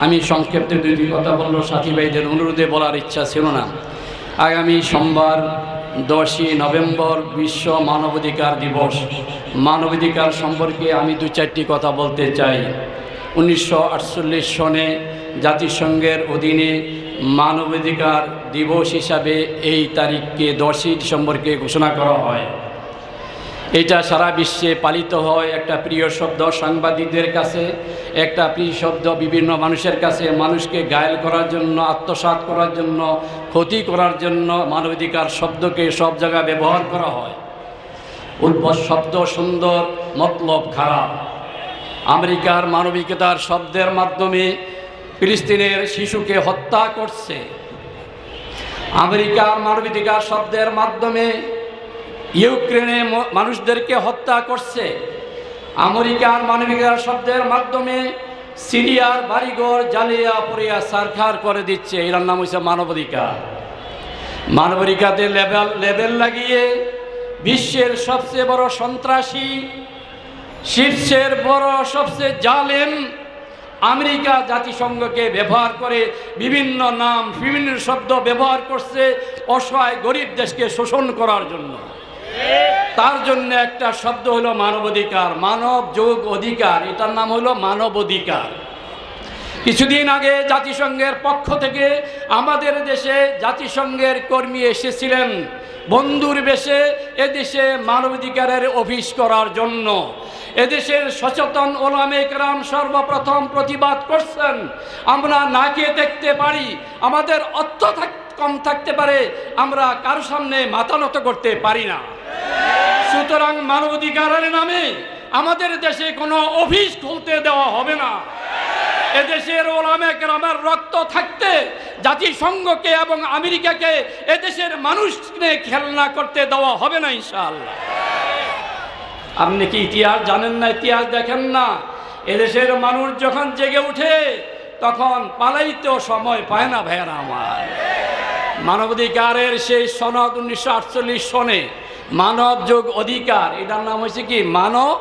আমি সংক্ষেপে দুই দুই কথা বলল সাথী ভাইদের অনুরোধে বলার ইচ্ছা ছিল না। আগামী সোমবার, দশই নভেম্বর বিশ্ব মানবাধিকার দিবস। মানবাধিকার সম্পর্কে আমি দু চারটি কথা বলতে চাই। উনিশশো আটচল্লিশ সনে জাতিসংঘের অধীনে মানবাধিকার দিবস হিসাবে এই তারিখকে দশই ডিসেম্বরকে ঘোষণা করা হয়। এটা সারা বিশ্বে পালিত হয় একটা প্রিয় শব্দ সাংবাদিকদের কাছে, একটা প্রিয় শব্দ বিভিন্ন মানুষের কাছে, মানুষকে গায়েল করার জন্য, আত্মসাৎ করার জন্য, ক্ষতি করার জন্য মানবাধিকার শব্দকে সব জায়গায় ব্যবহার করা হয়। উদ্ভব শব্দ, সুন্দর, মতলব খারাপ। আমেরিকার মানবিকতার শব্দের মাধ্যমে ফিলিস্তিনের শিশুকে হত্যা করছে। আমেরিকার মানবাধিকার শব্দের মাধ্যমে ইউক্রেনে মানুষদেরকে হত্যা করছে। আমেরিকার মানবিকার শব্দের মাধ্যমে সিরিয়ার বাড়িঘর জ্বালিয়া পড়িয়া সারখার করে দিচ্ছে। এটার নাম হচ্ছে মানবাধিকার। মানবাধিকাতে লেভেল লেভেল লাগিয়ে বিশ্বের সবচেয়ে বড় সন্ত্রাসী, শীর্ষের বড় সবচেয়ে জালেম আমেরিকা জাতিসংঘকে ব্যবহার করে বিভিন্ন নাম, বিভিন্ন শব্দ ব্যবহার করছে অসহায় গরিব দেশকে শোষণ করার জন্য। তার জন্য একটা শব্দ হলো মানবাধিকার, মানব যোগ অধিকার। এটার নাম হলো মানব অধিকার কিছুদিন আগে জাতিসংঘের পক্ষ থেকে আমাদের দেশে জাতিসংঘের কর্মী এসেছিলেন বন্ধুর বেশে এদেশে মানবাধিকারের অফিস করার জন্য। এদেশের সচেতন ওলামে কেরাম সর্বপ্রথম প্রতিবাদ করছেন। আমরা না খেয়ে দেখতে পারি, আমাদের অর্থ কম থাকতে পারে, আমরা কারও সামনে মাথা নত করতে পারি না। সুতরাং মানবাধিকারের নামে আমাদের দেশে কোনো অফিস খুলতে দেওয়া হবে না। এদেশের ওলামে কেরামের রক্ত থাকতে জাতিসংঘকে এবং আমেরিকাকে এদেশের মানুষকে খেলনা করতে দেওয়া হবে না, ইনশাআল্লাহ। আপনি কি ইতিহাস জানেন না, ইতিহাস দেখেন না? এদেশের মানুষ যখন জেগে উঠে, তখন পালাইতেও সময় পায় না, ভাইয়ারা আমার। মানবাধিকারের সেই সনদ উনিশশো আটচল্লিশ সনে মানব যোগ অধিকার, এটার নাম হয়েছে কি? মানব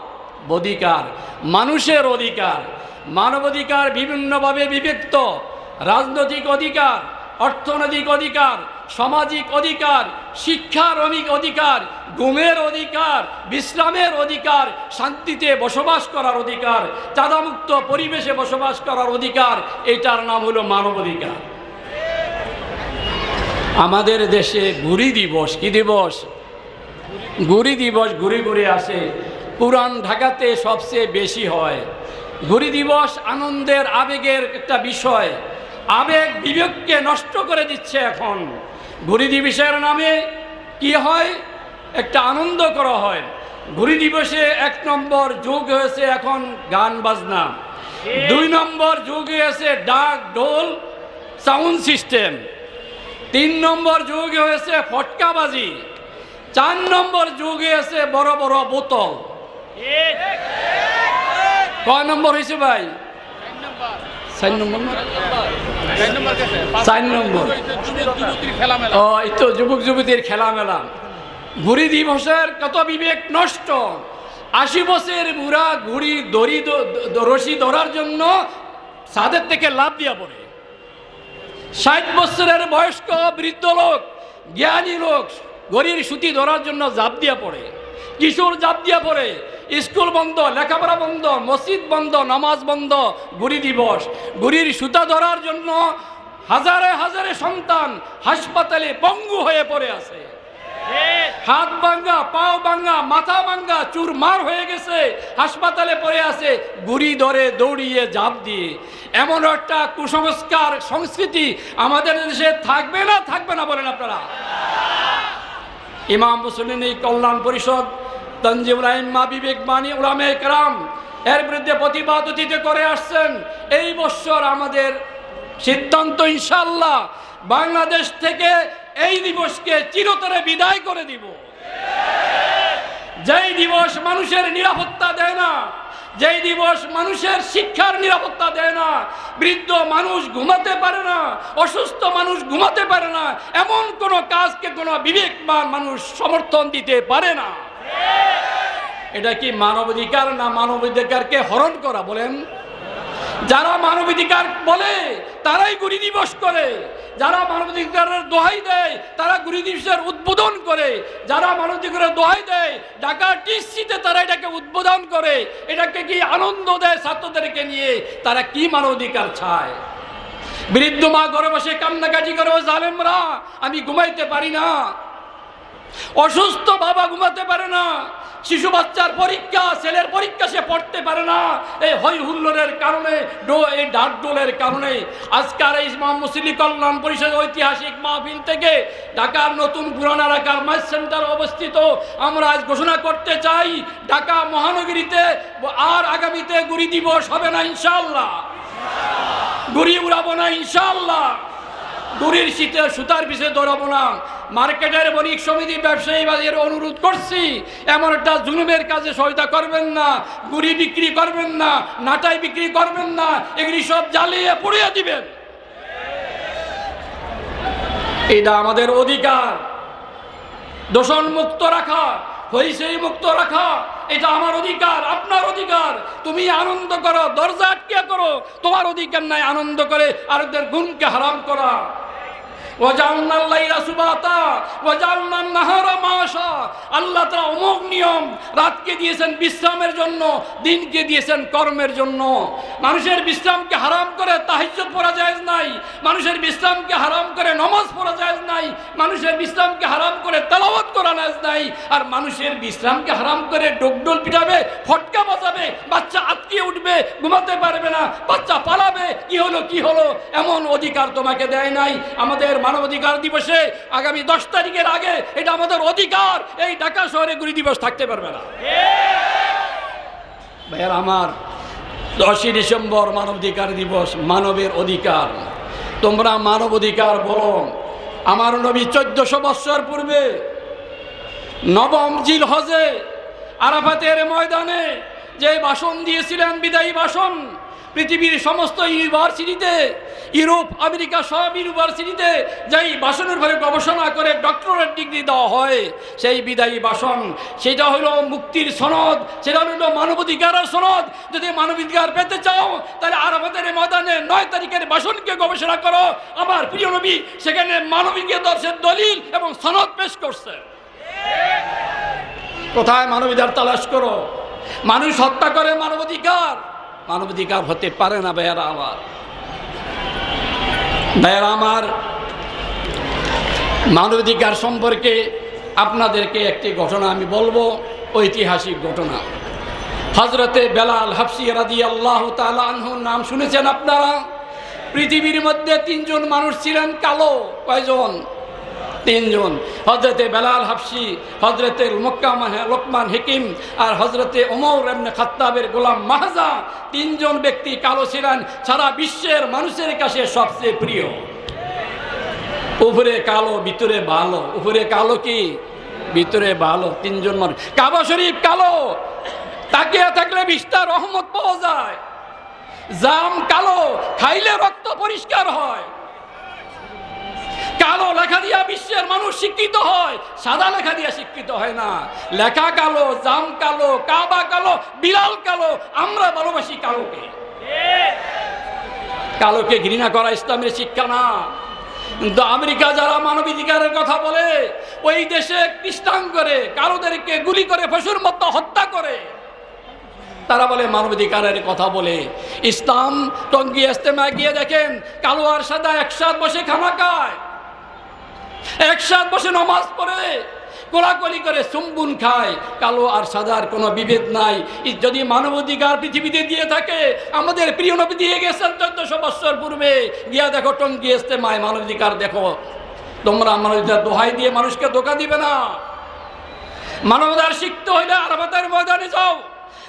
অধিকার, মানুষের অধিকার। মানবাধিকার বিভিন্নভাবে বিভক্ত। রাজনৈতিক অধিকার, অর্থনৈতিক অধিকার, সামাজিক অধিকার, শিক্ষার অধিকার গুমের অধিকার, বিশ্রামের অধিকার, শান্তিতে বসবাস করার অধিকার, চাঁদামুক্ত পরিবেশে বসবাস করার অধিকার, এটার নাম হলো মানবাধিকার আমাদের দেশে গুড়ি দিবস, কি দিবস? গুড়ি দিবস ঘুরে ঘুরে আসে। পুরান ঢাকাতে সবচেয়ে বেশি হয়। ঘুরি দিবস আনন্দের আবেগের একটা বিষয়। আবেগ বিবেককে নষ্ট করে দিচ্ছে এখন। ঘুরি দিবসের নামে কি হয়? একটা আনন্দ করা হয়। ঘুরি দিবসে এক নম্বর যুগ হয়েছে এখন গান বাজনা। দুই নম্বর যুগ হয়েছে ডাক, ঢোল, সাউন্ড সিস্টেম। তিন নম্বর যুগ হয়েছে ফটকাবাজি। চার নম্বর যুগে আছে বড় বড় বোতল। কয় নম্বর হয়েছে ভাই? তো দিবসের কত বিবেক নষ্ট। দড়ি জন্য থেকে লাভ দিয়া পড়ে। ষাট বছরের বয়স্ক বৃদ্ধ লোক, জ্ঞানী লোক গরির সুতি ধরার জন্য জাপ দিয়া পড়ে। কিশোর জাপ দিয়া পড়ে। স্কুল বন্ধ, লেখাপড়া বন্ধ, মসজিদ বন্ধ, নামাজ বন্ধ, গুড়ি দিবস। গুড়ির সুতা ধরার জন্য হাজারে হাজারে সন্তান হাসপাতালে পঙ্গু হয়ে পড়ে আছে। হাত ভাঙ্গা, পাও ভাঙ্গা, মাথা ভাঙ্গা, চুরমার হয়ে গেছে, হাসপাতালে পড়ে আছে, গুড়ি ধরে দৌড়িয়ে জাপ দিয়ে। এমন একটা কুসংস্কার সংস্কৃতি আমাদের দেশে থাকবে না থাকবে না বলেন আপনারা? ইমাম মুসলিম কল্যাণ পরিষদ তঞ্জিবুল মা বিবেক বাণী উলামে একরাম এর বিরুদ্ধে প্রতিবাদ অতীতে করে আসছেন। এই বছর আমাদের সিদ্ধান্ত ইনশাল্লাহ বাংলাদেশ থেকে এই দিবসকে চিরতরে বিদায় করে দিব। যেই দিবস মানুষের নিরাপত্তা দেয় না যেই দিবস মানুষের শিক্ষার নিরাপত্তা দেয় না, বৃদ্ধ মানুষ ঘুমাতে পারে না, অসুস্থ মানুষ ঘুমাতে পারে না, এমন কোনো কাজকে কোনো বিবেকবান মানুষ সমর্থন দিতে পারে না। এটা কি মানবাধিকার না মানবাধিকারকে হরণ করা বলেন? যারা মানবাধিকার বলে, তারাই গুরি দিবস করে। যারা মানবাধিকারের দোহাই দেয়, তারা গুরি দিবসের উদ্বোধন করে। যারা মানবাধিকারের দোহাই দেয়, ঢাকা টিসিতে তারা এটাকে উদ্বোধন করে। এটাকে কি আনন্দ দেয় ছাত্রদেরকে নিয়ে? তারা কি মানবাধিকার চায়? বৃদ্ধ মা ঘরে বসে কান্নাকাটি করে জালেমরা, আমি ঘুমাইতে পারি না। অসুস্থ বাবা ঘুমাতে পারে না। শিশু বাচ্চার পরীক্ষা, ছেলের পরীক্ষা সে পড়তে পারে না। এই হই হুল্লোড়ের কারণে, ডো, এই ডাক ডোলের কারণে আজকার এই মুসলিম কল্যাণ পরিষদ ঐতিহাসিক মাহফিল থেকে ঢাকার নতুন পুরানা ঢাকার মাইস সেন্টার অবস্থিত। আমরা আজ ঘোষণা করতে চাই, ঢাকা মহানগরীতে আর আগামীতে গুড়ি দিবস হবে না ইনশাল্লাহ গুড়ি উড়াবো না ইনশাল্লাহ দূরের শীতে সুতার পিছিয়ে দৌড়াবো না। মার্কেটের বণিক সমিতি ব্যবসায়ী বাজারের অনুরোধ করছি এমন একটা জুলুমের কাজে সহায়তা করবেন না, গুড়ি বিক্রি করবেন না, নাটাই বিক্রি করবেন না, এগুলি সব জ্বালিয়ে পুড়িয়ে দিবেন। এটা আমাদের অধিকার। দূষণ মুক্ত রাখা হইসেই মুক্ত রাখা, এটা আমার অধিকার, আপনার অধিকার। তুমি আনন্দ করো, দরজা আটকে করো, তোমার অধিকার নাই আনন্দ করে আরেকদের গুণকে হারাম করা। বিশ্রামের জন্য, দিনকে দিয়েছেন কর্মের জন্য। মানুষের বিশ্রামকে হারাম করে তাহাজ্জুদ নাই, মানুষের বিশ্রামকে হারাম করে পড়া নাই, মানুষের বিশ্রামকে হারাম করে করা নাই, আর মানুষের বিশ্রামকে হারাম করে ডোকডোল পিটাবে, ফটকা বাজাবে, বাচ্চা আটকে উঠবে, ঘুমাতে পারবে না, বাচ্চা পালাবে, কি হলো কি হলো, এমন অধিকার তোমাকে দেয় নাই। আমাদের মানবাধিকার দিবসে আগামী দশ তারিখের আগে এটা আমাদের অধিকার। এই ঢাকা শহরে গুলি দিবস থাকতে পারবে না। ভাইয়ার, আমার দশই ডিসেম্বর মানবাধিকার দিবস, মানবের অধিকার। তোমরা মানব অধিকার বলো। আমার নবী চোদ্দশো বৎসর পূর্বে নবম জিল হজে আরাফাতের ময়দানে যে ভাষণ দিয়েছিলেন, বিদায়ী ভাষণ পৃথিবীর সমস্ত ইউনিভার্সিটিতে ইউরোপ, আমেরিকা সব ইউনিভার্সিটিতে যেই ভাষণের ফলে গবেষণা করে ডক্টরেট ডিগ্রি দেওয়া হয়, সেই বিদায়ী ভাষণ সেটা হলো মুক্তির সনদ, সেটা হলো মানবাধিকারের সনদ। যদি মানবাধিকার পেতে চাও, তাহলে আরাফাতের ময়দানে নয় তারিখের বাসনকে গবেষণা করো। আমার প্রিয় নবী, সেখানে মানবিকের দর্শের দলিল এবং সনদ পেশ করছে। কোথায় মানবাধিকার তালাশ করো? মানুষ হত্যা করে মানবাধিকার। মানবাধিকার হতে পারে না, ভাইয়ারা আমার। ভাইয়ারা আমার, মানবাধিকার সম্পর্কে আপনাদেরকে একটি ঘটনা আমি বলব, ঐতিহাসিক ঘটনা। হজরতে বেলাল হাফসি রাদি আল্লাহ আনহুর নাম শুনেছেন আপনারা? পৃথিবীর মধ্যে তিনজন মানুষ ছিলেন, কালো কয়জন? তিনজন। হজরতে বেলাল হাফসি হজরতে মক্কা লোকমান হিকিম আর হজরতে ওমর এমনি খাত্তাবের গোলাম মাহাজা তিনজন ব্যক্তি কালো ছিলেন, সারা বিশ্বের মানুষের কাছে সবচেয়ে প্রিয়। উপরে কালো, ভিতরে ভালো। উপরে কালো কি? ভিতরে ভালো, তিনজন মানুষ। কাবা শরীফ কালো। তাকিয়ে থাকলে বিস্তার রহমত পাওয়া যায়। জাম কালো, খাইলে রক্ত পরিষ্কার হয়। কালো লেখা দিয়া বিশ্বের মানুষ শিক্ষিত হয়, সাদা লেখা দিয়া শিক্ষিত হয় না। লেখা কালো, জাম কালো, কাবা কালো বিড়াল কালো, আমরা ভালোবাসি কালোকে। কালোকে ঘৃণা করা ইসলামের শিক্ষা না। কিন্তু আমেরিকা যারা মানবাধিকারের কথা বলে, ওই দেশে খ্রিস্টান করে, কালোদেরকে গুলি করে ফসুর মতো হত্যা করে। তারা বলে, মানবাধিকারের কথা বলে। ইসলাম টঙ্গি ইস্তেমা গিয়ে দেখেন, কালো আর সাদা একসাথ বসে খানা খায় একসাথ বসে নমাজ পড়ে, কোলাকলি করে চুম্বুন খায়, কালো আর সাদার কোনো বিভেদ নাই। যদি মানবাধিকার পৃথিবীতে দিয়ে থাকে, আমাদের প্রিয় নবী দিয়ে গেছেন চোদ্দশো বৎসর পূর্বে। গিয়া দেখো টঙ্গি আসতে মায় মানবাধিকার দেখো। তোমরা মানবাধিকার দোহাই দিয়ে মানুষকে ধোকা দিবে না। মানবতার শিখতে হইলে আরামাতার ময়দানে যাও।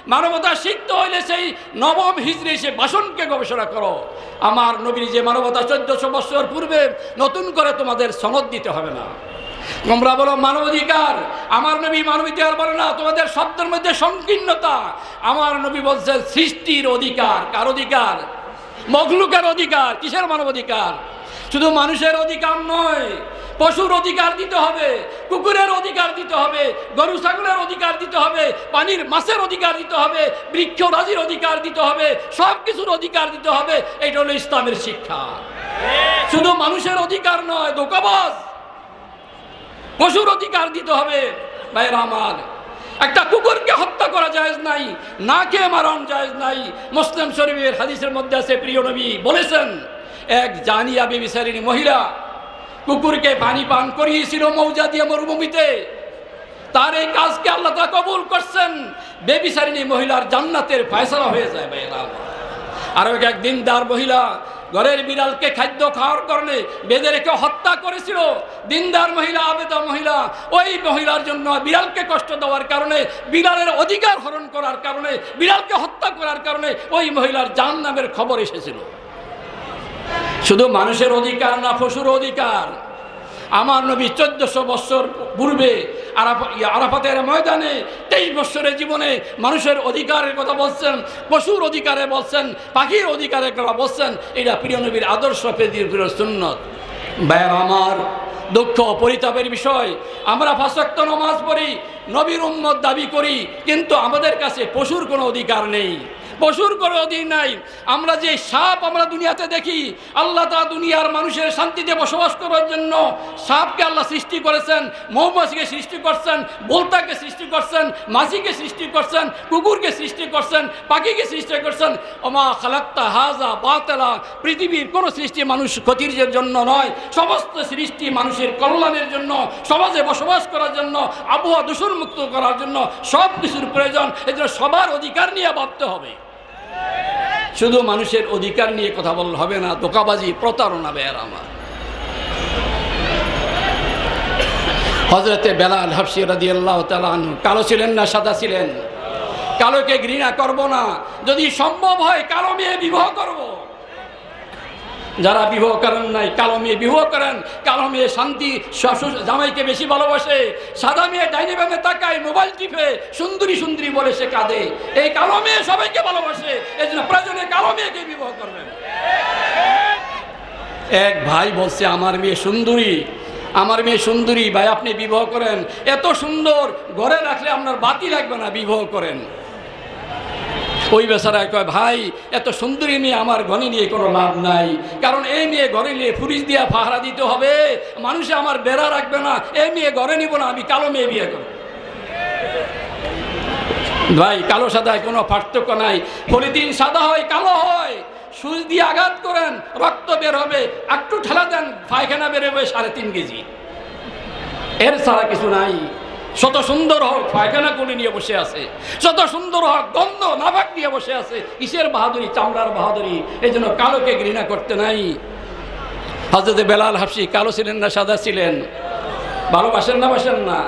মানবতা শিখতে হইলে সেই নবম হিজড়ে সে ভাষণকে গবেষণা করো। আমার নবীর যে মানবতা চোদ্দশো বৎসর পূর্বে নতুন করে তোমাদের সনদ দিতে হবে না। তোমরা বলো, মানবাধিকার, আমার নবী মানবাধিকার বলে না, তোমাদের শব্দের মধ্যে সংকীর্ণতা। আমার নবী বলছে সৃষ্টির অধিকার, কার অধিকার? মখলুকের অধিকার, কিসের মানবাধিকার? শুধু মানুষের অধিকার নয় পশুর অধিকার দিতে হবে, কুকুরের অধিকার দিতে হবে, গরু, ছাগলের অধিকার দিতে হবে, পানির মাছের অধিকার দিতে হবে, বৃক্ষ, রাজির অধিকার দিতে হবে সব কিছুর অধিকার দিতে হবে এটা হলো ইসলামের শিক্ষা। শুধু মানুষের অধিকার নয় দোকাবাজ পশুর অধিকার দিতে হবে ভাইরা আমার। একটা কুকুরকে হত্যা করা যায় নাই, না খেয়ে মারণ যায় নাই। মুসলিম শরীফের হাদিসের মধ্যে আছে, প্রিয় নবী বলেছেন, এক জানিয়া বেবিচারিনী মহিলা কুকুরকে পানি পান করিয়েছিল মৌজা দিয়ে মরুভূমিতে। তার এই কাজকে আল্লাহ তা কবুল করছেন। বেবিচারিনী মহিলার জান্নাতের ফয়সলা হয়ে যায়। আরও এক দিনদার মহিলা ঘরের বিড়ালকে খাদ্য খাওয়ার কারণে বেঁধে রেখে হত্যা করেছিল। দিনদার মহিলা, আবেদা মহিলা, ওই মহিলার জন্য বিড়ালকে কষ্ট দেওয়ার কারণে, বিড়ালের অধিকার হরণ করার কারণে, বিড়ালকে হত্যা করার কারণে ওই মহিলার জান নামের খবর এসেছিল। শুধু মানুষের অধিকার না, পশুর অধিকার। আমার নবী চোদ্দশো বৎসর পূর্বে আরাফা- আরাফাতের ময়দানে তেইশ বৎসরের জীবনে মানুষের অধিকারের কথা বলছেন, পশুর অধিকারে বলছেন, পাখির অধিকারের কথা বলছেন, এটা প্রিয় নবীর আদর্শ পেদির প্রিয় সুন্নত। ব্যায়াম আমার দুঃখ পরিতাপের বিষয়, আমরা ফাঁসক্ত নমাজ পড়ি, নবীর উম্মত দাবি করি, কিন্তু আমাদের কাছে পশুর কোনো অধিকার নেই। পশুর কোনো অধীন নাই। আমরা যে সাপ আমরা দুনিয়াতে দেখি, আল্লাহ তা দুনিয়ার মানুষের শান্তিতে বসবাস করার জন্য সাপকে আল্লাহ সৃষ্টি করেছেন, মৌমাছিকে সৃষ্টি করছেন, বোলতাকে সৃষ্টি করছেন, মাছিকে সৃষ্টি করছেন, কুকুরকে সৃষ্টি করছেন, পাখিকে সৃষ্টি করছেন। ওমা খালাক্তা হাজা বাতেলা, পৃথিবীর কোনো সৃষ্টি মানুষ ক্ষতির জন্য নয়। সমস্ত সৃষ্টি মানুষের কল্যাণের জন্য, সমাজে বসবাস করার জন্য, আবহাওয়া দূষণমুক্ত করার জন্য সব কিছুর প্রয়োজন। এজন্য সবার অধিকার নিয়ে ভাবতে হবে। শুধু মানুষের অধিকার নিয়ে কথা বললে হবে না দোকাবাজি প্রতারণা বেয়ার আমার। হজরতে বেলাল হাফসি রাদি আল্লাহ তালান কালো ছিলেন না সাদা ছিলেন? কালোকে ঘৃণা করব না, যদি সম্ভব হয় কালো মেয়ে বিবাহ করব। যারা বিবাহ করেন নাই, কালো মেয়ে বিবাহ করেন, কালো মেয়ে শান্তি, শ্বশুর জামাইকে বেশি ভালোবাসে, সাদা মেয়ে ডাইনি ব্যাঙে তাকায়, মোবাইল টিপে, সুন্দরী সুন্দরী বলে সে কাঁদে। এই কালো মেয়ে সবাইকে ভালোবাসে এই জন্য প্রয়োজনে কালো মেয়েকে বিবাহ করবেন। এক ভাই বলছে, আমার মেয়ে সুন্দরী, আমার মেয়ে সুন্দরী, ভাই আপনি বিবাহ করেন, এত সুন্দর, ঘরে রাখলে আপনার বাতি লাগবে না বিবাহ করেন। ওই বেচারায় কয়, ভাই, এত সুন্দরী মেয়ে আমার ঘরে নিয়ে কোনো লাভ নাই। কারণ এই মেয়ে ঘরে নিয়ে ফুরিশ দিয়ে পাহারা দিতে হবে। মানুষে আমার বেড়া রাখবে না। এই মেয়ে ঘরে নিব না, আমি কালো মেয়ে বিয়ে করব। ভাই, কালো সাদায় কোনো পার্থক্য নাই। পলিথিন সাদা হয়, কালো হয়। সুচ দিয়ে আঘাত করেন, রক্ত বের হবে। একটু ঠেলা দেন, পায়খানা বেরোবে সাড়ে তিন কেজি। এর ছাড়া কিছু নাই। শত সুন্দর হোক পায়খানা করে নিয়ে বসে আছে শত সুন্দর হোক গন্ধ নাভাক নিয়ে বসে আছে, কিসের বাহাদুরি, চামড়ার বাহাদুরি, এই জন্য কালোকে ঘৃণা করতে নাই। হজরতে বেলাল হাফসি কালো ছিলেন না, সাদা ছিলেন? ভালোবাসেন না, বাসেন না?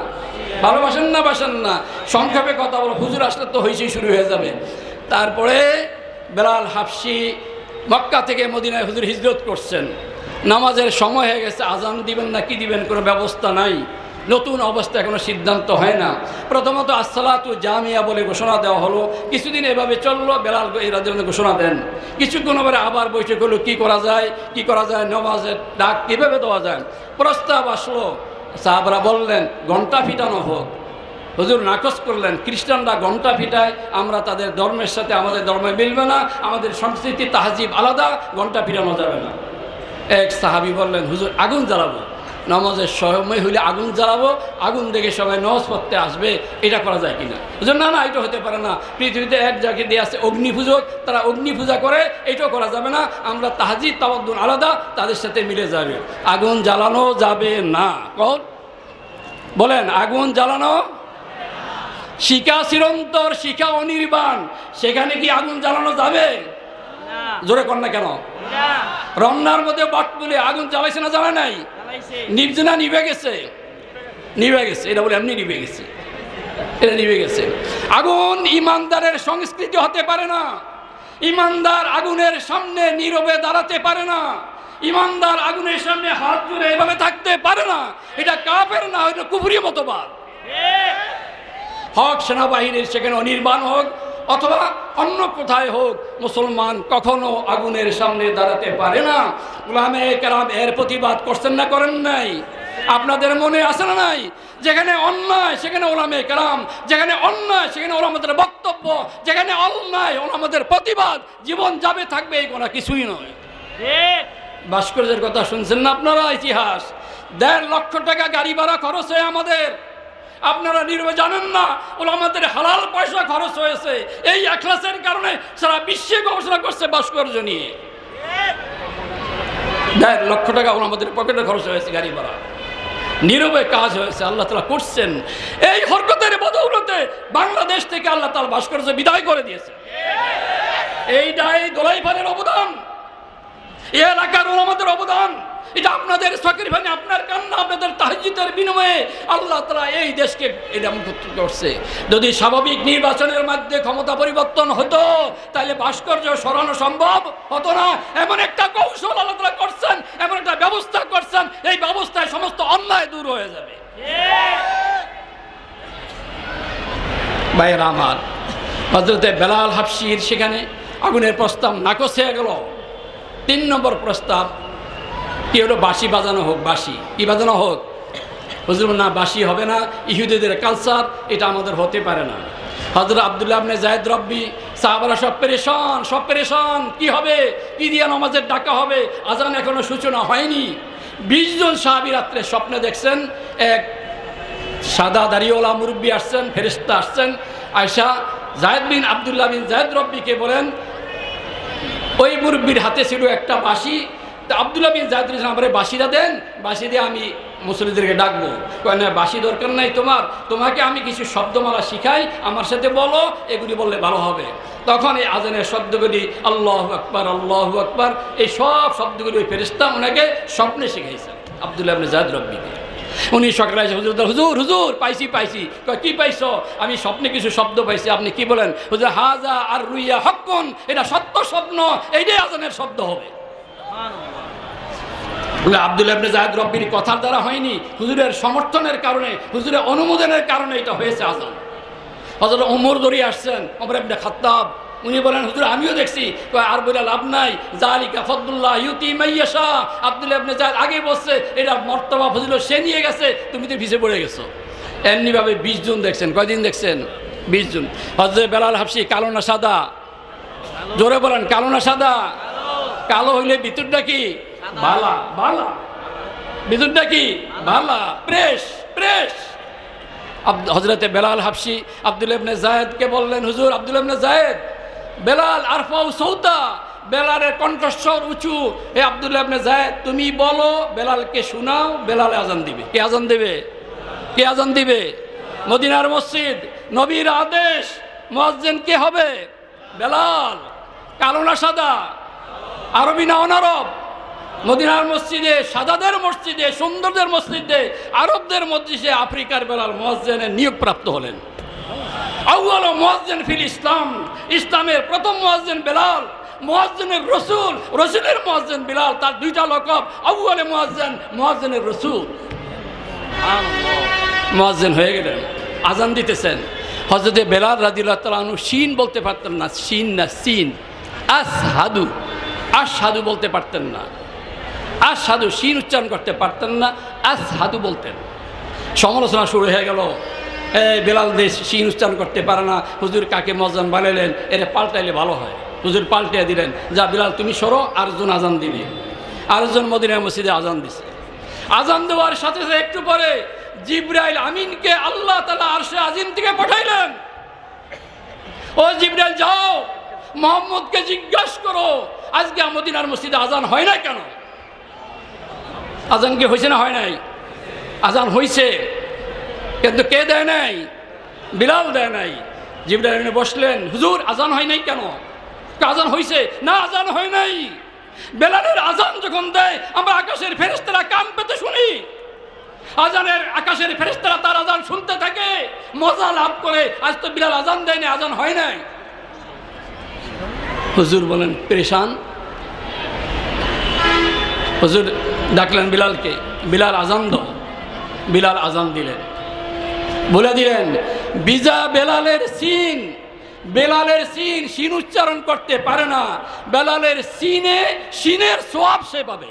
ভালোবাসেন না, বাসেন না? সংক্ষেপে কথা বলো, হুজুর আসলে তো হয়েছেই শুরু হয়ে যাবে। তারপরে বেলাল হাফসি মক্কা থেকে মদিনায় হুজুর হিজরত করছেন। নামাজের সময় হয়ে গেছে, আজান দিবেন না, কি দিবেন, কোনো ব্যবস্থা নাই। নতুন অবস্থা এখনও সিদ্ধান্ত হয় না। প্রথমত আসসালাতু জামিয়া বলে ঘোষণা দেওয়া হলো। কিছুদিন এভাবে চলল, বেলাল এই রাজ্যের ঘোষণা দেন। কিছুক্ষণ পরে আবার বৈঠক হলো, কী করা যায়, কি করা যায়, নমাজের ডাক কীভাবে দেওয়া যায়? প্রস্তাব আসলো, সাহাবরা বললেন ঘণ্টা ফিটানো হোক। হুজুর নাকচ করলেন, খ্রিস্টানরা ঘণ্টা ফিটায়, আমরা তাদের ধর্মের সাথে, আমাদের ধর্মে মিলবে না, আমাদের সংস্কৃতি, তাহাজিব আলাদা ঘণ্টা ফিরানো যাবে না। এক সাহাবি বললেন, হুজুর, আগুন জ্বালাবো। নামাজের সময় হইলে আগুন জ্বালাবো আগুন দেখে সবাই নজ পড়তে আসবে এটা করা যায় কিনা? হুজুর না না এটা হতে পারে না। পৃথিবীতে এক জায়গায় দিয়ে আছে অগ্নি পুজো তারা অগ্নি পূজা করে এটাও করা যাবে না। আমরা তাহাজি তাওয়াদ্দুন আলাদা তাদের সাথে মিলে যাবে। আগুন জ্বালানো যাবে না। কন বলেন আগুন জ্বালানো? শিকা চিরন্তর শিকা অনির্বাণ। সেখানে কি আগুন জ্বালানো যাবে? জোরে কর না কেন? রমনার মধ্যে বাট তুলে আগুন জ্বালাইছে না জ্বালা নাই? নিভছে না নিভে গেছে। নিভে গেছে। এটা বলে এমনি নিভে গেছে। এটা নিভে গেছে। আগুন ইমানদারের সংস্কৃতি হতে পারে না। ইমানদার আগুনের সামনে নীরবে দাঁড়াতে পারে না। ইমানদার আগুনের সামনে হাত জুড়ে এভাবে থাকতে পারে না। এটা কাপের না এটা কুফুরি মতবাদ। হক সেনাবাহিনীর সেখানে অনির্বাণ হোক অথবা অন্য কোথায় হোক, মুসলমান কখনো আগুনের সামনে দাঁড়াতে পারে না। গুলামে কেরাম এর প্রতিবাদ করছেন না, করেন নাই? আপনাদের মনে আছে না নাই? যেখানে অন্যায়, সেখানে ওলামে কালাম যেখানে অন্যায়, সেখানে ওলামাদের বক্তব্য, যেখানে অন্যায় ওলামাদের প্রতিবাদ, জীবন যাবে, থাকবে, এই কোনো কিছুই নয়। ভাস্কর্যের কথা শুনছেন না আপনারা ইতিহাস? দেড় লক্ষ টাকা গাড়ি ভাড়া খরচ হয় আমাদের। আপনারা নির্বে জানেন না ওরা আমাদের হালাল পয়সা খরচ হয়েছে। এই এখলাসের কারণে সারা বিশ্বে গবেষণা করছে ভাস্কর্য নিয়ে। দেড় লক্ষ টাকা ওরা আমাদের পকেটে খরচ হয়েছে গাড়ি ভাড়া। নীরবে কাজ হয়েছে, আল্লাহ তালা করছেন। এই হরকতের বদৌলতে বাংলাদেশ থেকে আল্লাহ তালা ভাস্কর্য বিদায় করে দিয়েছে। এইটাই দোলাইফানের অবদান এ এলাকার ওলামাদের অবদান। এটা আপনাদের সকির ভাই আপনার কান্না, আপনাদের তাহাজিদের বিনিময়ে আল্লাহ তালা এই দেশকে মুক্ত করছে। যদি স্বাভাবিক নির্বাচনের মধ্যে ক্ষমতা পরিবর্তন হতো তাহলে ভাস্কর্য সরানো সম্ভব হতো না। এমন একটা কৌশল আল্লাহ তালা করছেন, এমন একটা ব্যবস্থা করছেন, এই ব্যবস্থায় সমস্ত অন্যায় দূর হয়ে যাবে। ভাইয়েরা আমার হজরতে বেলাল হাফসির সেখানে আগুনের প্রস্তাব নাকচ হয়ে গেল। তিন নম্বর প্রস্তাব কি হলো? বাঁশি বাজানো হোক, বাঁশি। কি বাজানো হোক? হুজুর না, বাঁশি হবে না। ইহুদিদের কালচার এটা আমাদের হতে পারে না। হজরত আবদুল্লাহ আবনে জায়দ রব্বি, সাহাবারা সব পেরেশান সব পেরেশান। কি হবে? কি দিয়া নামাজের ডাকা হবে। আজান এখনও সূচনা হয়নি। বিশ জন সাহাবি রাত্রে স্বপ্নে দেখছেন, এক সাদা দাড়িওয়ালা মুরব্বী আসছেন ফেরিস্তা আসছেন। আয়সা জায়দ বিন আবদুল্লাহ বিন জায়দ রব্বিকে বলেন, ওই মুরব্বীর হাতে ছিল একটা বাঁশি তা আবদুল্লাহ বিন জায়দ আমার বাঁশিটা দেন? বাঁশি দিয়ে আমি মুসলিদেরকে ডাকবো। না বাঁশি দরকার নাই তোমার। তোমাকে আমি কিছু শব্দমালা শিখাই, আমার সাথে বলো, এগুলি বললে ভালো হবে। তখন এই আজানের শব্দগুলি, আল্লাহ আকবার আল্লাহ আকবার, এই সব শব্দগুলি ওই ফেরিস্তা ওনাকে স্বপ্নে শিখাইছেন আবদুল্লাহ বিন জায়দ রব্বিকে। উনি সকালে এসে হুজুর হুজুর হুজুর, পাইছি পাইছি। কি পাইছো? আমি স্বপ্নে কিছু শব্দ পাইছি। আপনি কি বলেন? হুজুর, হাজা আর রুইয়া হক্কন, এটা সত্য স্বপ্ন, এইটাই আজানের শব্দ হবে। আব্দুল আবনে জায়দ রব্বির কথার দ্বারা হয়নি। হুজুরের সমর্থনের কারণে, হুজুরের অনুমোদনের কারণে এটা হয়েছে আজান। হজরত ওমর দড়িয়ে আসছেন ওমর আবনে খাত্তাব। উনি বলেন, হুজুর, আমিও দেখছি। আর বলে লাভ নাই। জালিকা ফদুল্লাহ ইউতি মাইয়াশা। আব্দুল আবনে জায়দ আগে বসছে এটা মর্তবা ফজিল সে নিয়ে গেছে, তুমি তো পিছিয়ে পড়ে গেছো। এমনিভাবে বিশ জন দেখছেন। কয়দিন দেখছেন? বিশ জন। হজরত বেলাল হাফসি, কালো না সাদা? জোরে বলেন, কালো না সাদা? কালো হইলে ভিতরটা কি? বালা বালা। ভিতরটা কি? বালা। প্রেস প্রেস হজরতে বেলাল হাফসি আব্দুল ইবনে জায়েদকে বললেন হুজুর আব্দুল ইবনে জায়েদ বেলাল আরফাউ সৌতা বেলালের কণ্ঠস্বর উঁচু। হে আব্দুল ইবনে জায়েদ তুমি বলো বেলালকে শোনাও বেলালে আজান দিবে। কে আজান দেবে? কে আজান দিবে? মদিনার মসজিদ নবীর আদেশ মুয়াজ্জিন কে হবে? বেলাল কালো না সাদা? আরবি না অনারব? মদিনার মসজিদে, সাদাদের মসজিদে, সুন্দরদের মসজিদে, আরবদের মসজিদে আফ্রিকার বেলাল মসজেনের নিয়োগপ্রাপ্ত হলেন। আউ্ল মসজেন ফিল ইসলাম, ইসলামের প্রথম মসজেন বেলাল মহাজনের রসুল, রসুলের মহাজেন বিলাল, তার দুইটা লকব আউ্লে মহাজেন মহাজনের রসুল। মহাজেন হয়ে গেলেন, আজান দিতেছেন। হজরতে বেলাল রাদিল্লাহ তালু সিন বলতে পারতেন না সিন না সিন আস হাদু আস সাধু বলতে পারতেন না। আর সাধু সিন উচ্চারণ করতে পারতেন না আর সাধু বলতেন। সমালোচনা শুরু হয়ে গেল। এই বেলাল দেশ সিন উচ্চারণ করতে পারে না, হুজুর কাকে মজান বানালেন এরে পাল্টাইলে ভালো হয়। হুজুর পাল্টিয়ে দিলেন, যা বিলাল, তুমি সরো, আরেকজন আজান দিলে। আরেকজন মদিনা মসজিদে আজান দিছে। আজান দেওয়ার সাথে সাথে একটু পরে জিব্রাইল আমিনকে আল্লাহ তালা আরশে আজিম থেকে পাঠাইলেন। ও জিব্রাইল, যাও। মোহাম্মদকে জিজ্ঞাসা করো, আজকে মদিনার মসজিদে আজান হয় না কেন? আজান কি হয়েছে না হয় নাই? আজান হয়েছে কিন্তু কে দেয় নাই? বিলাল দেয় নাই। জিব্রাইল বসলেন, হুজুর, আজান হয় নাই কেন? আজান হয়েছে না, আজান হয় নাই। বেলালের আজান যখন দেয়, আমরা আকাশের ফেরেস্তারা কান পেতে শুনি। আজানের আকাশের ফেরেস্তারা তার আজান শুনতে থাকে, মজা লাভ করে, আজ তো বিলাল আজান দেয় না আজান হয় নাই। হুজুর বলেন, পেরেশান? হুজুর ডাকলেন বিলালকে, বিলাল আজান দাও। বিলাল আজান দিলেন। বলে দিলেন, বিজা বেলালের সিন বেলালের সিন সিন উচ্চারণ করতে পারে না। বেলালের সিনে, সিনের সোয়াব সে পাবে।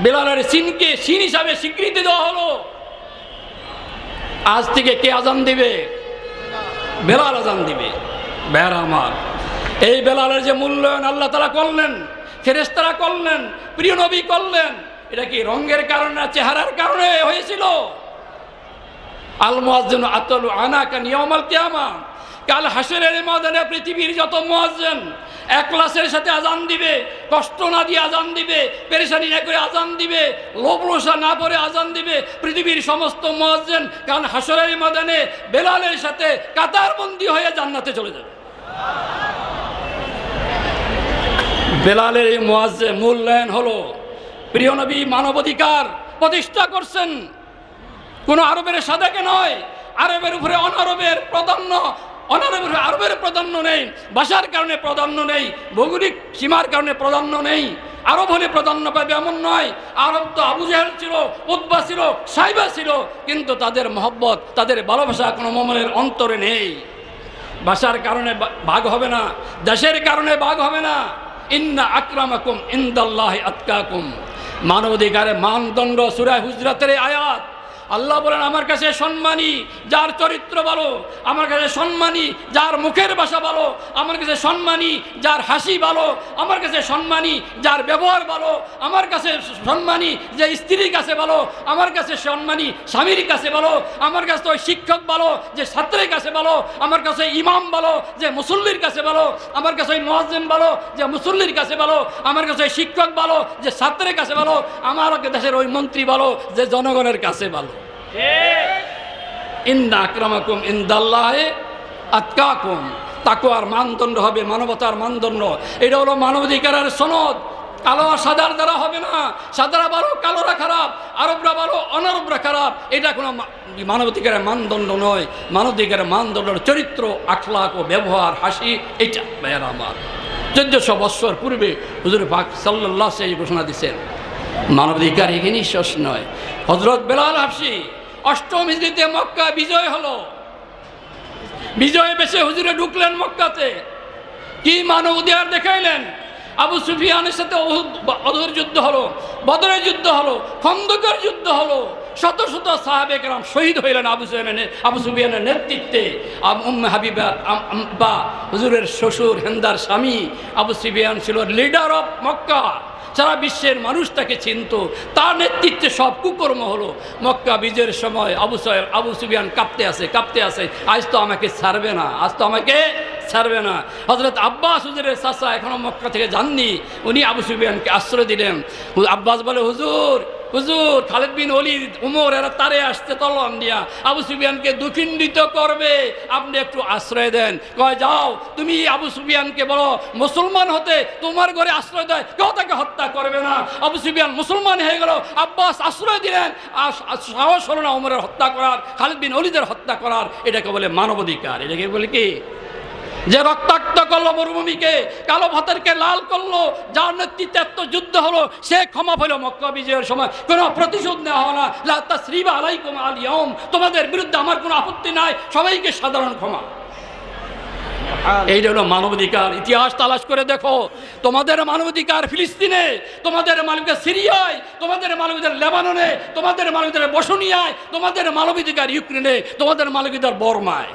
বেলালের সিনকে সিন হিসাবে স্বীকৃতি দেওয়া হলো। আজ থেকে কে আজান দিবে? বেলাল আজান দিবে। বেড়া আমার এই বেলালের যে মূল্যায়ন আল্লাহ তালা করলেন ফেরেস্তারা করলেন, প্রিয় নবী করলেন, এটা কি রঙের কারণে চেহারার কারণে হয়েছিল? আল মুয়াজ্জিন আতলু আনাকা নিয়মাল কিয়ামা কাল হাসরের ময়দানে পৃথিবীর যত মুয়াজ্জিন একলাসের সাথে আজান দিবে, কষ্ট না দিয়ে আজান দিবে, পেরেশানি না করে আজান দিবে, লোভ না করে আজান দিবে, পৃথিবীর সমস্ত মুয়াজ্জিন কাল হাসরের ময়দানে বেলালের সাথে কাতারবন্দি হয়ে জান্নাতে চলে যাবে। বেলালের এই মুয়াজ্জে মূল্যায়ন হলো। প্রিয় নবী, মানবাধিকার প্রতিষ্ঠা করছেন। কোনো আরবের সাদাকে নয়, আরবের উপরে অনারবের প্রাধান্য, অনারবের আরবের প্রাধান্য নেই ভাষার কারণে প্রাধান্য নেই, ভৌগোলিক সীমার কারণে প্রাধান্য নেই। আরব হলে প্রাধান্য পাবে এমন নয়, আরব তো আবু জাহেল ছিল উদ্বা ছিল, সাইবা ছিল, কিন্তু তাদের মহব্বত, তাদের ভালোবাসা কোনো মোমনের অন্তরে নেই। ভাষার কারণে ভাগ হবে না, দেশের কারণে ভাগ হবে না। ইন্না আক্রামাকুম ইন্দাল্লাহ আতকাকুম। মানবাধিকারের মানদণ্ড সুরায় হুজরাতের আয়াত আল্লাহ বলেন আমার কাছে সম্মানী যার চরিত্র ভালো আমার কাছে সম্মানী যার মুখের ভাষা ভালো আমার কাছে সম্মানী যার হাসি ভালো আমার কাছে সম্মানী যার ব্যবহার ভালো আমার কাছে সম্মানী যে স্ত্রীর কাছে ভালো আমার কাছে সম্মানী স্বামীর কাছে ভালো আমার কাছে ওই শিক্ষক ভালো যে ছাত্রের কাছে ভালো আমার কাছে ইমাম ভালো যে মুসল্লির কাছে ভালো আমার কাছে ওই মোয়াজ্জেম ভালো যে মুসল্লির কাছে ভালো আমার কাছে ওই শিক্ষক ভালো যে ছাত্রের কাছে ভালো আমার দেশের ওই মন্ত্রী ভালো যে জনগণের কাছে ভালো ইন্দা ইন্দাল্লাহে আতকাকুম। তাকুয়ার মানদণ্ড হবে মানবতার মানদণ্ড। এটা হলো মানবাধিকারের সনদ। কালো সাদার দ্বারা হবে না। সাদারা ভালো, কালোরা খারাপ। আরবরা ভালো, অনারবরা খারাপ। এটা কোনো মানবাধিকারের মানদণ্ড নয়। মানবাধিকারের মানদণ্ড চরিত্র, আখলাক ও ব্যবহার, হাসি। এটা ভাইয়ারা আমার। চোদ্দশো বৎসর পূর্বে হুজুর পাক সাল্লাহ সেই ঘোষণা দিচ্ছেন মানবাধিকার এখানেই শেষ নয়। হজরত বেলাল হাফসি অষ্টম হিজড়িতে মক্কা বিজয় হলো। বিজয় বেশে হুজুরে ঢুকলেন মক্কাতে। কি মানবাধিকার দেখাইলেন? আবু সুফিয়ানের সাথে অধর যুদ্ধ হলো, বদরের যুদ্ধ হলো, খন্দকার যুদ্ধ হলো। শত শত সাহাবেকরাম শহীদ হইলেন আবু সুফিয়ানের আবু সুফিয়ানের নেতৃত্বে। উম্মে হাবিবা বা হুজুরের শ্বশুর হেন্দার স্বামী আবু সুফিয়ান ছিল লিডার অফ মক্কা। সারা বিশ্বের মানুষ তাকে চিনত। তার নেতৃত্বে সব কুকর্ম হলো। মক্কা বীজের সময় আবু আবু সুবিয়ান কাঁপতে আসে কাঁপতে আসে আজ তো আমাকে ছাড়বে না। আজ তো আমাকে ছাড়বে না। হজরত আব্বাস হুজুরের চাষা এখনও মক্কা থেকে যাননি। উনি আবু সুবিয়ানকে আশ্রয় দিলেন। আব্বাস বলে, হুজুর হুজুর, খালেদ বিন অলি উমর, এরা তারে আসতে তলন দিয়া। আবু সুফিয়ানকে দুখিন্ডিত করবে, আপনি একটু আশ্রয় দেন। কয়, যাও, তুমি আবু সুফিয়ানকে বলো, মুসলমান হতে তোমার ঘরে আশ্রয় দেয়, কেউ তাকে হত্যা করবে না। আবু সুফিয়ান মুসলমান হয়ে গেল, আব্বাস আশ্রয় দিলেন। সাহস হলো না উমরের হত্যা করার, খালেদ বিন অলিদের হত্যা করার, এটাকে বলে মানবাধিকার। এটাকে বলে কি? যে রক্তাক্ত করল মরুভূমিকে কালো ভাতেরকে লাল করল যার নেতৃত্বে এত যুদ্ধ হলো সে ক্ষমা পেল মক্কা বিজয়ের সময়। কোনো প্রতিশোধ নেওয়া হলো না। লাত্তা শ্রীবা আলাইকুম আল ইয়ম তোমাদের বিরুদ্ধে আমার কোনো আপত্তি নাই। সবাইকে সাধারণ ক্ষমা। এইটা হলো মানবাধিকার। ইতিহাস তালাশ করে দেখো। তোমাদের মানবাধিকার ফিলিস্তিনে তোমাদের মানবিকার সিরিয়ায় তোমাদের মানবাধিকার লেবাননে তোমাদের মানবাধিকার বসনিয়ায় তোমাদের মানবাধিকার ইউক্রেনে তোমাদের মানবাধিকার বর্মায়।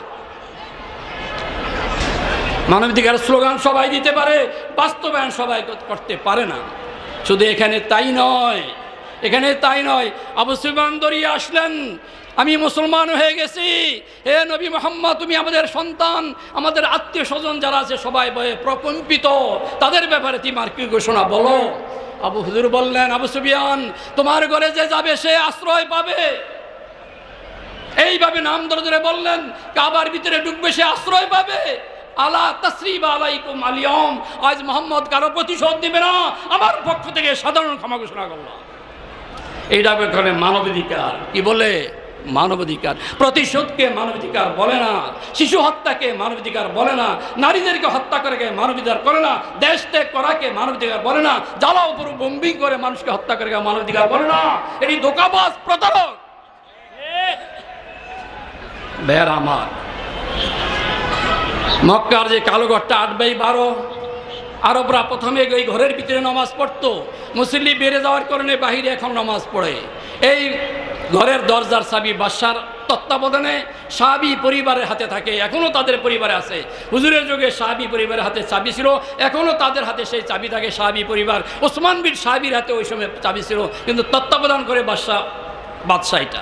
মানবাধিকার স্লোগান সবাই দিতে পারে, বাস্তবায়ন সবাই করতে পারে না। শুধু এখানে তাই নয়, এখানে তাই নয়, আবু সুফিয়ান দরিয়ে আসলেন, আমি মুসলমান হয়ে গেছি, হে নবী মোহাম্মদ, তুমি আমাদের সন্তান, আমাদের আত্মীয় স্বজন যারা আছে, সবাই ভয়ে প্রকম্পিত, তাদের ব্যাপারে তোমার কি ঘোষণা বলো? আবু হুজুর বললেন, আবু সুফিয়ান, তোমার ঘরে যে যাবে, সে আশ্রয় পাবে। এইভাবে নাম ধরে ধরে বললেন, কাবার ভিতরে ঢুকবে, সে আশ্রয় পাবে। আলা তসরিব আলাইকুম আলিয়ম আজ মোহাম্মদ কারও প্রতিশোধ দিবে না। আমার পক্ষ থেকে সাধারণ ক্ষমা ঘোষণা করলাম এইটা এখানে মানবাধিকার। কি বলে? মানবাধিকার। প্রতিশোধকে মানবাধিকার বলে না। শিশু হত্যাকে মানবাধিকার বলে না। নারীদেরকে হত্যা করে মানবাধিকার করে না। দেশ ত্যাগ করাকে মানবাধিকার বলে না। জ্বালা উপর বম্বিং করে মানুষকে হত্যা করে মানবাধিকার বলে না। এটি ধোকাবাজ প্রতারক। বের আমার। মক্কার যে কালো ঘরটা আট বাই বারো, আরবরা প্রথমে ওই ঘরের ভিতরে নামাজ পড়ত। মুসল্লি বেড়ে যাওয়ার কারণে বাহিরে এখন নামাজ পড়ে। এই ঘরের দরজার সাবি বাদশার তত্ত্বাবধানে সাবি পরিবারের হাতে থাকে এখনও তাদের পরিবারে আছে। হুজুরের যুগে সাহাবি পরিবারের হাতে চাবি ছিল এখনও তাদের হাতে সেই চাবি থাকে সাহাবি পরিবার। ওসমান বিন সাহাবির হাতে ওই সময় চাবি ছিল, কিন্তু তত্ত্বাবধান করে বাদশাহ বাদশাহ এটা।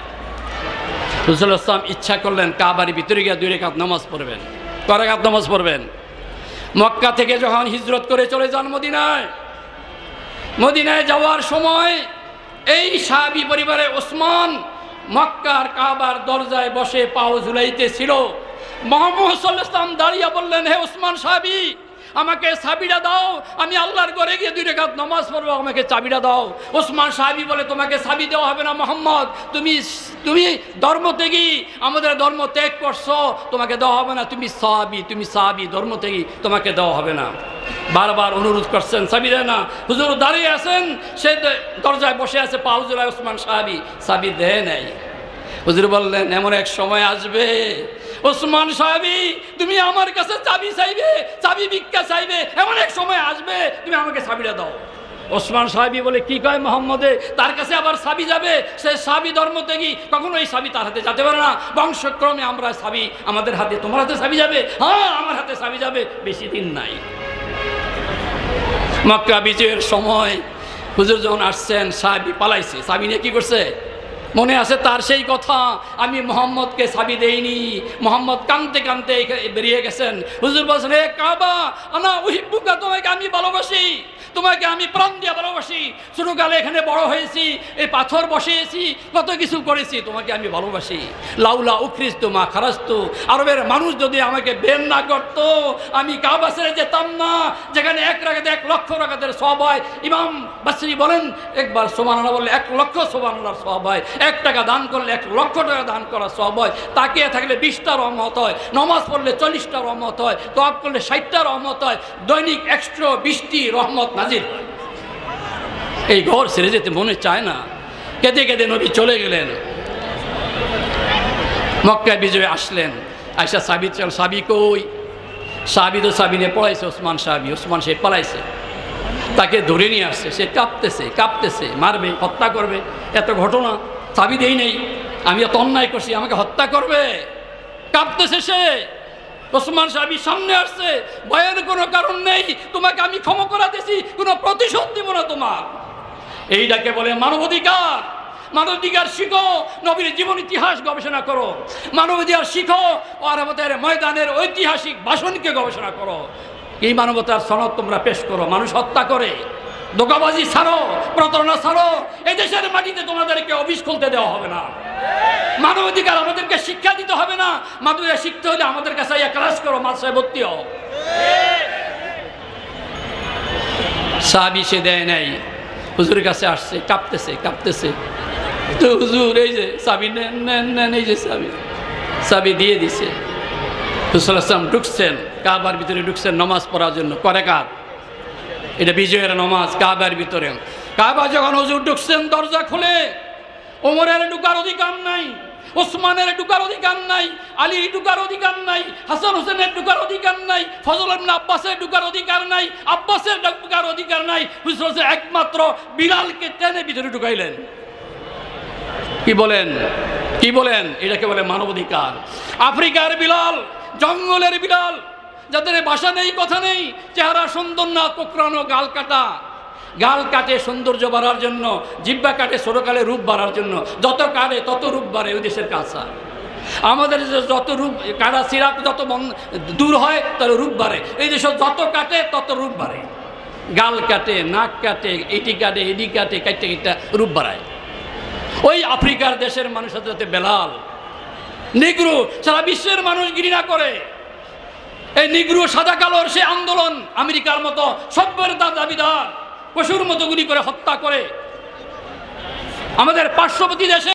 ইসলাম ইচ্ছা করলেন কাবারি ভিতরে গিয়ে দুই রেখাত নামাজ পড়বেন। করাঘাত নামাজ পড়বেন। মক্কা থেকে যখন হিজরত করে চলে যান মদিনায় মদিনায় যাওয়ার সময় এই সাহাবি পরিবারে ওসমান মক্কার কাবার দরজায় বসে পাও ঝুলাইতেছিল। মোহাম্মদ সাল্লাহ দাঁড়িয়ে বললেন, হে ওসমান সাহাবি আমাকে চাবিটা দাও, আমি আল্লাহর ঘরে গিয়ে দুই রেখাত নামাজ পড়ব, আমাকে চাবিটা দাও। ওসমান সাহাবি বলে, তোমাকে চাবি দেওয়া হবে না, মোহাম্মদ। তুমি তুমি ধর্ম ত্যাগী আমাদের ধর্ম ত্যাগ করছ, তোমাকে দেওয়া হবে না। তুমি সাহাবি তুমি সাহাবি ধর্ম ত্যাগী তোমাকে দেওয়া হবে না। বারবার অনুরোধ করছেন, সাবি দেয় না। হুজুর দাঁড়িয়ে আছেন, সে দরজায় বসে আছে পাউজুল্লাহ ওসমান সাহাবি, সাবি দেয় নাই। হুজুর বললেন, এমন এক সময় আসবে ওসমান সাহাবি, তুমি আমার কাছে চাবি চাইবে, চাবি ভিক্ষা চাইবে, এমন এক সময় আসবে, তুমি আমাকে চাবিটা দাও। ওসমান সাহাবি বলে, কি কয় মোহাম্মদে, তার কাছে আবার সাবি যাবে, সে সাবি ধর্ম ত্যাগী কখনো এই সাবি তার হাতে যেতে পারে না। বংশক্রমে আমরা সাবি আমাদের হাতে, তোমার হাতে সাবি যাবে? হ্যাঁ আমার হাতে সাবি যাবে, বেশি দিন নাই। মক্কা বিজয়ের সময় হুজুর যখন আসছেন, সাহাবি পালাইছে। সাবি নিয়ে কি করছে? মনে আছে তার সেই কথা? আমি মোহাম্মদকে সাবি দেইনি। মোহাম্মদ কানতে কানতে বেরিয়ে গেছেন। হুজুর বলছেন হে কাবা, আনা উহিব্বুকা, তোমাকে আমি ভালোবাসি। তোমাকে আমি প্রাণ দিয়ে ভালোবাসি। ছোটকালে এখানে বড় হয়েছি এই পাথর বসিয়েছি, কত কিছু করেছি, তোমাকে আমি ভালোবাসি। লাউলা উখ্রিস্ত মা খারাস্ত আরবের মানুষ যদি আমাকে বের না করতো, আমি কাবা যেতাম না, যেখানে এক রাখাতে এক লক্ষ রাখাতের সব হয়। ইমাম বাসরি বলেন, একবার সোমানাল্লাহ বললে, এক লক্ষ সোমানাল্লাহর সব হয়। এক টাকা দান করলে এক লক্ষ টাকা দান করা সব হয়। তাকিয়ে থাকলে বিশটা রহমত হয়। নমাজ পড়লে চল্লিশটা রহমত হয়। তপ করলে ষাটটা রহমত হয়। দৈনিক একশো বিশটি রহমত নাজির। এই ঘর ছেড়ে যেতে মনে চায় না। কেঁদে কেঁদে নবী চলে গেলেন। মক্কায় বিজয়ে আসলেন। আয়সা সাবি চল, সাবি কই? সাবি তো সাবি নিয়ে পড়াইছে ওসমান সাবি। ওসমান সে পালাইছে। তাকে ধরে নিয়ে আসছে। সে কাঁপতেছে কাঁপতেছে, মারবে, হত্যা করবে। এত ঘটনা চাবি দেই নেই। আমি এত অন্যায় করছি, আমাকে হত্যা করবে। কাঁপতেছে সে। ওসমান সাহেবী সামনে আসছে। ভয়ের কোনো কারণ নেই। তোমাকে আমি ক্ষমা করা দিছি। কোনো প্রতিশোধ দিব না তোমার। এইটাকে বলে মানবাধিকার। মানবাধিকার শিখো। নবীর জীবন ইতিহাস গবেষণা করো। মানবাধিকার শিখো। আর আমাদের ময়দানের ঐতিহাসিক ভাষণকে গবেষণা করো। এই মানবতার সনদ তোমরা পেশ করো। মানুষ হত্যা করে। দোকাবাজি ছাড়ো, প্রতারণা ছাড়ো, এদেশের মাটিতে তোমাদেরকে অফিস খুলতে দেওয়া হবে না। মানবাধিকার আমাদেরকে শিক্ষা দিতে হবে না। মানবাধিকার শিখতে হলে আমাদের কাছে আইয়া ক্লাস করো, মাদ্রাসায় ভর্তি হও। সে দেয় নাই। হুজুরের কাছে আসছে, কাঁপতেছে কাঁপতেছে। তো হুজুর, এই যে সাবি নেন নেন এই যে সাবি সাবি দিয়ে দিছে। হুসুল আসলাম ঢুকছেন, কাবার ভিতরে ঢুকছেন নমাজ পড়ার জন্য। করে কাপ এটা বিজয়ের নমাজ কাবার ভিতরে। কাবা যখন হুজুর ঢুকছেন, দরজা খুলে, ওমরের ঢুকার অধিকার নাই, ওসমানের ঢুকার অধিকার নাই আলী ঢুকার অধিকার নাই, হাসান হোসেনের ঢুকার অধিকার নাই, ফজল আব্বাসের ঢুকার অধিকার নাই, আব্বাসের ঢুকার অধিকার নাই, হুজুর হোসেন একমাত্র বিলালকে টেনে ভিতরে ঢুকাইলেন। কি বলেন? কি বলেন? এটাকে বলে মানবাধিকার। আফ্রিকার বিলাল জঙ্গলের বিলাল যাদের ভাষা নেই, কথা নেই, চেহারা সুন্দর না কোকড়ানো গাল কাটা। গাল কাটে সৌন্দর্য বাড়ার জন্য, জিব্বা কাটে ছোটকালে রূপ বাড়ার জন্য, যত কাটে তত রূপ বাড়ে ওই দেশের কালচার আমাদের যত রূপ কাটা সিরাপ যত দূর হয় তত রূপ বাড়ে। এই দেশে যত কাটে, তত রূপ বাড়ে। গাল কাটে, নাক কাটে এটি কাটে এডি কাটে, কাটতে কাটতে রূপ বাড়ায়। ওই আফ্রিকার দেশের মানুষের সাথে বেলাল। নিগ্রু, সারা বিশ্বের মানুষ ঘৃণা করে। এই নিগ্রু সাদা কালোর সে আন্দোলন আমেরিকার মতো সভ্যতার দাবিদার, পশুর মতো গুলি করে হত্যা করে। আমাদের পার্শ্ববর্তী দেশে